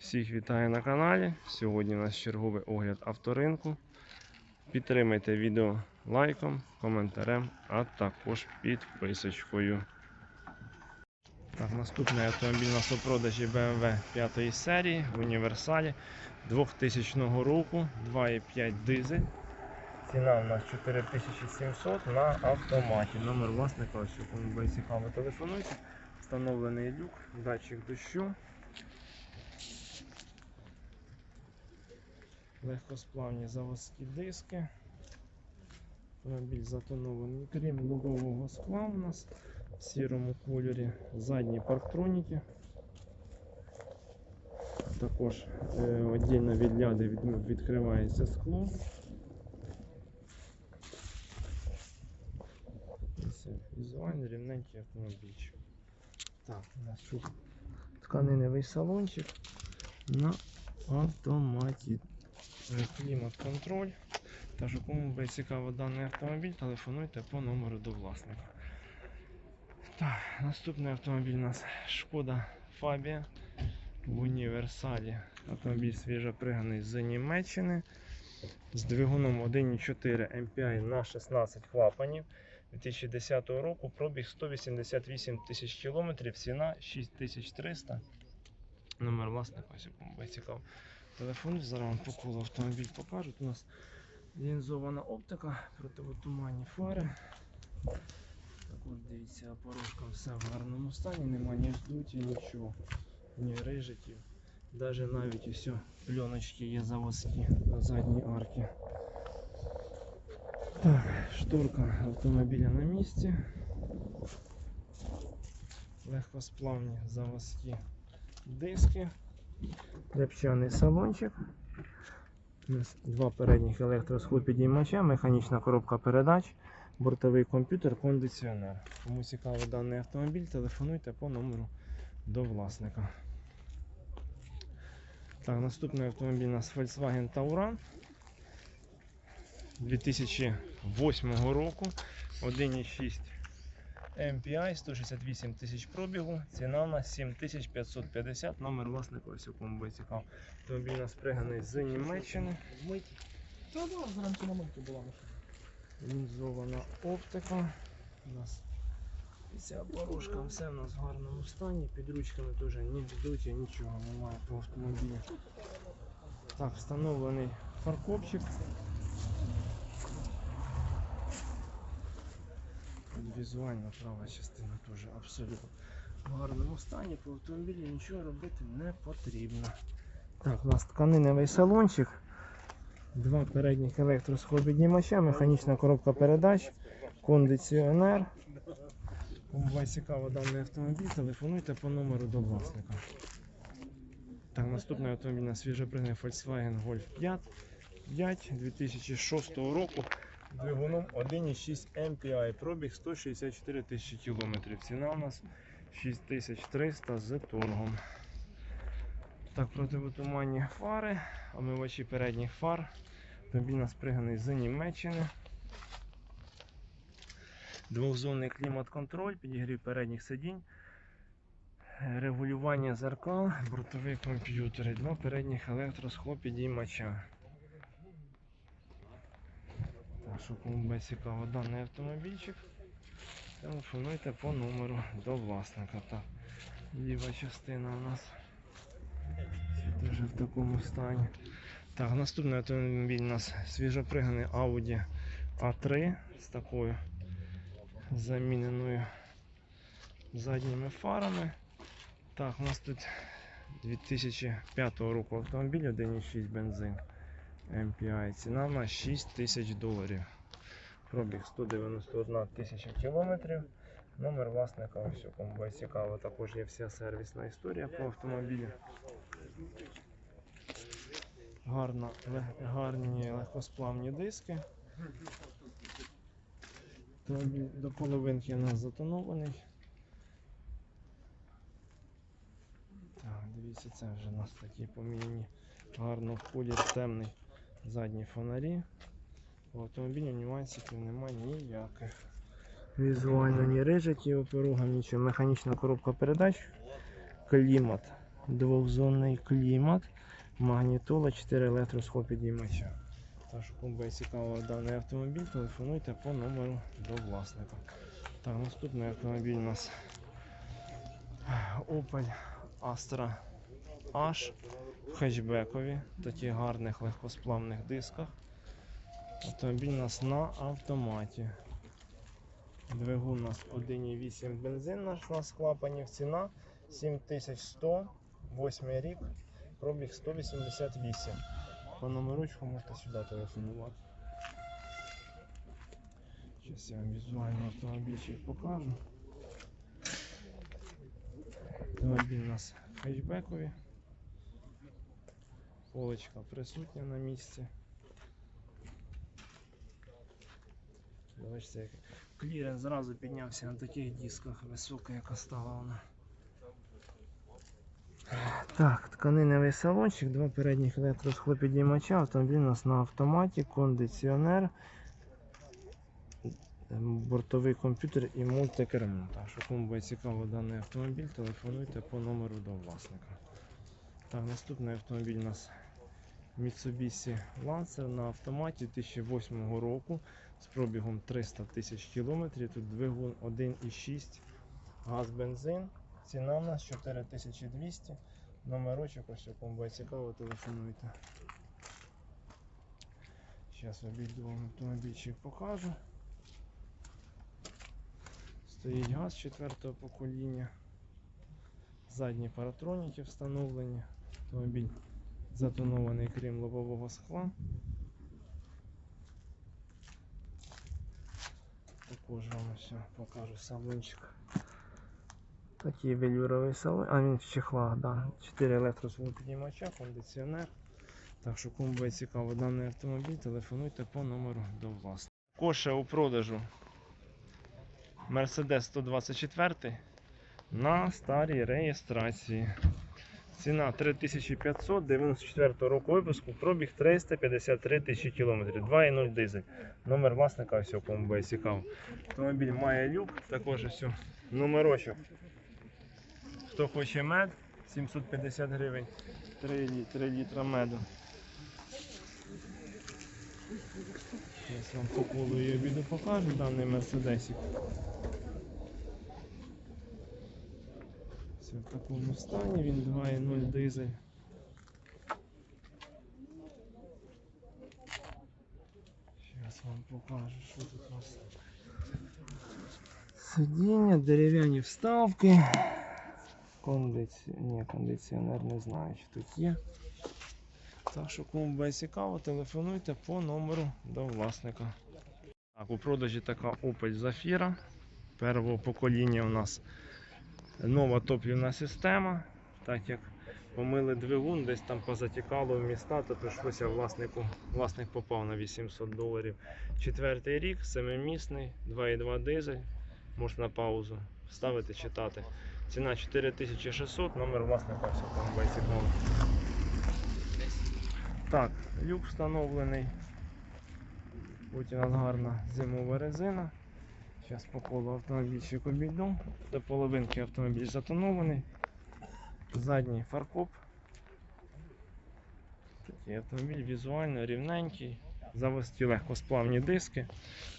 Всіх вітаю на каналі. Сьогодні у нас черговий огляд авторинку. Підтримайте відео лайком, коментарем, а також підписочкою. Так, наступний автомобіль у нас у продажі BMW 5 серії в універсалі 2000 року, 2,5 дизель. Ціна у нас 4700 на автоматі. Номер власника, ось кому цікаво, телефонуйте. Встановлений люк, датчик дощу. Легкосплавні заводські диски. Автомобіль затонований, крім лобового скла у нас в сірому кольорі. Задні парктроніки. Також е, віддільно від ляди від, відкривається скло. Візуально рівненький автомобільчик. Так, у нас тут тканиневий салончик на автоматі. Е, Клімат-контроль. Тож, кому буде цікаво даний автомобіль, телефонуйте по номеру до власника. Так, наступний автомобіль у нас Шкода Фабія в універсалі. Автомобіль свіжоприганий з Німеччини з двигуном 1.4 MPI на 16 клапанів. 2010 року пробіг 188 тисяч кілометрів, ціна 6300. Номер власника, ось кому буде цікаво. Телефон зараз вам по колу автомобіль покажуть. У нас лінзована оптика, противотуманні фари. Також дивіться, порожка все в гарному стані, нема ні здуті, нічого, ні рижиків. Навіть навіть ось пленочки є заводські на задній арці. Так, шторка автомобіля на місці. Легкосплавні заводські диски. Репчаний салончик. У нас два передніх електросхлопідіймача, механічна коробка передач, бортовий комп'ютер, кондиціонер. Кому цікавий даний автомобіль, телефонуйте по номеру до власника. Так, наступний автомобіль у нас Volkswagen Tauran 2008 року. 1,6 MPI, 168 тисяч пробігу, ціна на 7550, номер власника, ось у кому буде цікаво. Автомобіль нас приганий з Німеччини. Та да, зранку на миті була машина. Лінзована оптика. У нас вся порожка, все в нас в гарному стані. Під ручками теж ні вздуті, нічого немає по автомобілі. Так, встановлений фаркопчик. Тут Візуальна права частина теж абсолютно в гарному стані. По автомобілі нічого робити не потрібно. Так, у нас тканиневий салончик. Два передніх електросхопіднімача, механічна коробка передач, кондиціонер. Кому буде цікаво даний автомобіль, телефонуйте по номеру до власника. Так, наступний автомобіль на свіжопригнаний Volkswagen Golf 5 5 2006 року. Двигуном 1,6 MPI, пробіг 164 тисячі кілометрів. Ціна у нас 6300 з торгом. Так, противотуманні фари, омивачі передніх фар. Автомобіль у нас приганий з Німеччини. Двохзонний клімат-контроль, підігрів передніх сидінь, регулювання зеркал, бортовий комп'ютер, і два передніх електросхлопідіймача. Так що кому буде цікаво даний автомобільчик, телефонуйте по номеру до власника. Так, ліва частина у нас теж в такому стані. Так, наступний автомобіль у нас свіжоприганий Audi A3 з такою заміненою задніми фарами. Так, у нас тут 2005 року автомобіль 1,6 бензин MPI. Ціна на 6 тисяч доларів. Пробіг 191 тисяча кілометрів. Номер власника, ось кому буде цікаво, також є вся сервісна історія по автомобілю. Гарна, ле- гарні легкосплавні диски. До половинки у нас затонований. Так, дивіться, це вже у нас такі поміняні гарно в колір темний задні фонарі. У автомобілі нюансиків немає ніяких. Візуально ні рижиків, опорогам, нічого. Механічна коробка передач, клімат двохзонний клімат, магнітола, 4 електросхопідіймача. Так що кому буде цікаво даний автомобіль, телефонуйте по номеру до власника. Так, наступний автомобіль у нас Opel Astra H в хетчбекові, таких гарних легкосплавних дисках. Автомобіль у нас на автоматі. Двигун у нас 1,8 бензин наш на клапанів. Ціна 7100, 8 рік, пробіг 188. По номерочку можете сюди телефонувати. Зараз я вам візуально автомобільчик покажу. Автомобіль у нас хетчбекові. Полочка присутня на місці. Бачите, як кліренс зразу піднявся на таких дисках, висока яка стала вона. Так, тканиневий салончик, два передніх електросхлопідіймача, автомобіль у нас на автоматі, кондиціонер, ем, бортовий комп'ютер і мультикермо. Так що кому буде цікаво даний автомобіль, телефонуйте по номеру до власника. Так, наступний автомобіль у нас Mitsubishi Lancer на автоматі 2008 року з пробігом 300 тисяч кілометрів. Тут двигун 1,6 газ бензин. Ціна у нас 4200. Номерочок, ось якому буде цікаво, телефонуйте. Зараз обійду вам автомобільчик покажу. Стоїть газ четвертого покоління. Задні паратроніки встановлені. Автомобіль затонований крім лобового скла. Також вам все покажу салончик. Такий велюровий салон. А він в чехлах, да. 4 електросвободнімача, кондиціонер. Так що кому буде цікаво даний автомобіль, телефонуйте по номеру до власника. Коша у продажу Mercedes 124 на старій реєстрації. Ціна 3500, 94 року випуску, пробіг 353 тисячі кілометрів, 2,0 дизель. Номер власника, все, кому буде цікаво. Автомобіль має люк, також все. Номерочок. Хто хоче мед, 750 гривень, 3, 3 літра меду. Зараз вам по колу і обіду покажу даний мерседесик. Все в такому стані, він 2.0 дизель. Зараз вам покажу, що тут у нас. Сидіння, дерев'яні вставки. Кондиці... Ні, кондиціонер не знаю, чи тут є. Так що кому буде цікаво, телефонуйте по номеру до власника. Так, у продажі така Opel Zafira. Первого покоління у нас нова топлівна система. Так як помили двигун, десь там позатікало в міста, то прийшлося власнику. Власник попав на 800 доларів. Четвертий рік, семимісний, 2,2 дизель. Можна на паузу ставити, читати. Ціна 4600, номер власника все там буде. Так, люк встановлений. Потім у нас гарна зимова резина. Зараз по колу автомобільчик обійду. До половинки автомобіль затонований. Задній фаркоп. Такий автомобіль візуально рівненький. Завести легкосплавні диски.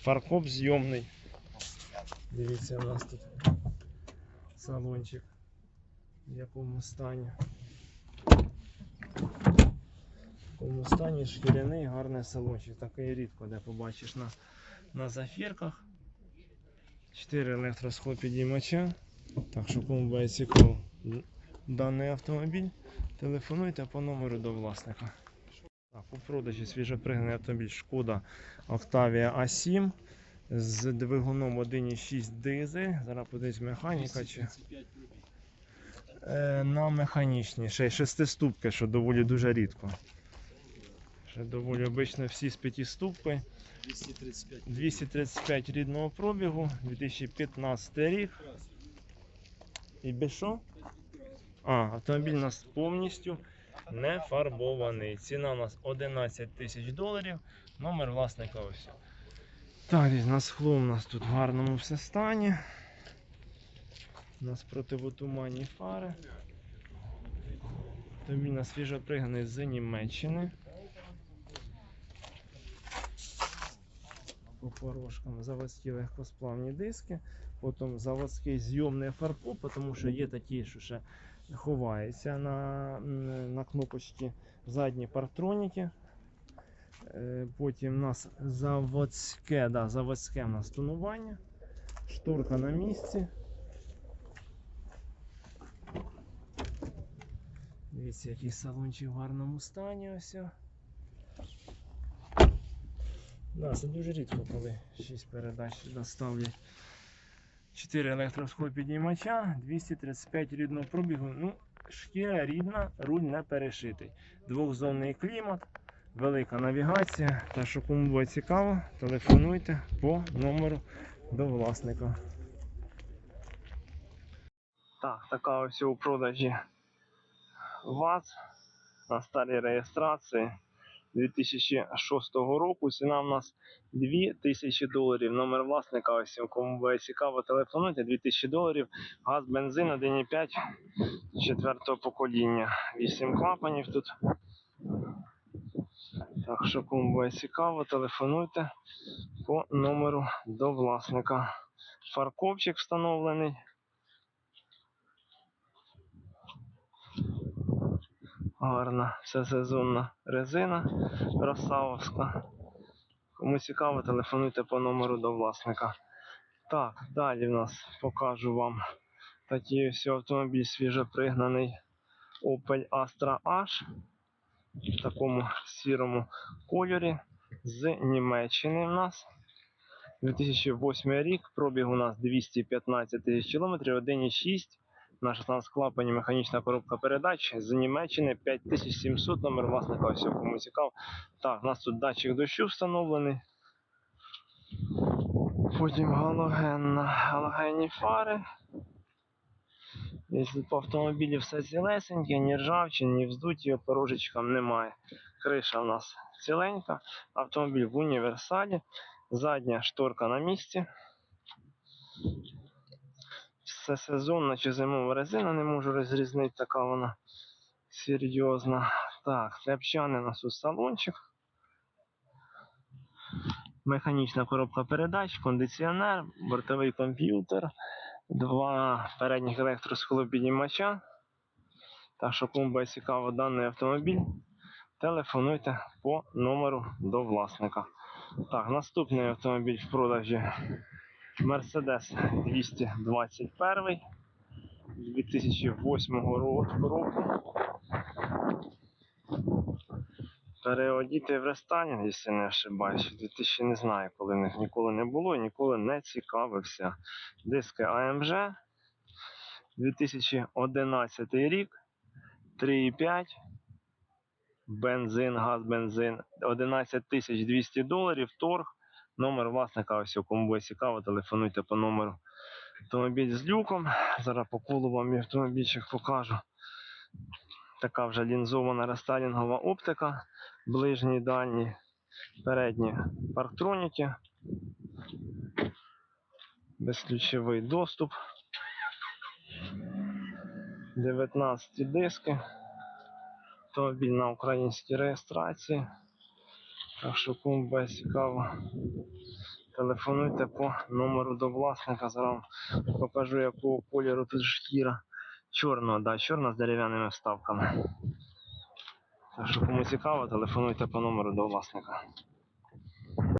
Фаркоп зйомний. Дивіться, у нас тут салончик. В якому стані. В якому стані шкіряний гарний салончик. Такий рідко де побачиш на, на зафірках. 4 електросхлопідіймача. Так що кому буде цікаво даний автомобіль, телефонуйте по номеру до власника. Так, у продажі свіжопригнаний автомобіль Шкода Octavia A7 з двигуном 1,6 дизель. Зараз подивись механіка чи. Е, на механічній, ще й шестиступки, що доволі дуже рідко. Ще доволі обично всі з п'ятиступки. 235. 235 рідного пробігу, 2015 рік. І без що? А, автомобіль у нас повністю не фарбований. Ціна у нас 11 тисяч доларів. Номер власника ось. Так, десь на скло у нас тут в гарному все стані. У нас противотуманні фари. Автомобіль на свіжопригнаний з Німеччини. По порожкам заводські легкосплавні диски, потім заводський зйомний фаркоп, тому що є такі, що ще ховаються на, на кнопочці задні партроніки. Е, Потім у нас заводське, да, заводське у нас тонування, шторка на місці. Дивіться, який салончик в гарному стані ось. Да, це дуже рідко, коли 6 передач доставлять. 4 електросхопіднімача, 235 рідного пробігу. Ну, шкіра рідна, руль не перешитий. Двохзонний клімат, велика навігація. Та що кому буде цікаво, телефонуйте по номеру до власника. Так, така ось у продажі ВАЗ на старій реєстрації 2006 року. Ціна в нас 2000 доларів. Номер власника, ось кому буде цікаво, телефонуйте. 2000 доларів. Газ, бензин 1,5 четвертого покоління. 8 клапанів тут. Так що кому буде цікаво, телефонуйте по номеру до власника. Фаркопчик встановлений. Гарна всесезонна резина Росавовська. Кому цікаво, телефонуйте по номеру до власника. Так, далі в нас покажу вам такий ось автомобіль свіжопригнаний Opel Astra H в такому сірому кольорі з Німеччини в нас. 2008 рік, пробіг у нас 215 тисяч кілометрів, 1,6 на 16 клапані механічна коробка передач з Німеччини 5700 номер власника, ось кому цікаво. Так, у нас тут датчик дощу встановлений. Потім галогенна, галогенні фари. Якщо по автомобілі все цілесеньке, ні ржавчин, ні вздуті, порожечкам немає. Криша у нас ціленька, автомобіль в універсалі, задня шторка на місці. Це сезонна чи зимова резина, не можу розрізнити, така вона серйозна. Так, тряпчаний у нас тут салончик. Механічна коробка передач, кондиціонер, бортовий комп'ютер, два передніх електросхолопіднімача. Так що кому цікаво даний автомобіль, телефонуйте по номеру до власника. Так, наступний автомобіль в продажі Mercedes 221 2008 року. Переодіти в рестані, якщо не ошибаюсь. 2000 не знаю, коли в них ніколи не було і ніколи не цікавився. Диски AMG 2011 рік, 3,5. Бензин, газ, бензин 11 200 доларів, торг. Номер власника, ось кому буде цікаво, телефонуйте по номеру. Автомобіль з люком. Зараз по колу вам автомобільчик покажу. Така вже лінзована рестайлінгова оптика. Ближні, дальні, передні парктроніки. Безключовий доступ. 19 диски. Автомобіль на українській реєстрації. Так що кому цікаво, телефонуйте по номеру до власника. Зараз покажу, якого кольору тут шкіра. Чорного, да, чорна з дерев'яними вставками. Так що кому цікаво, телефонуйте по номеру до власника.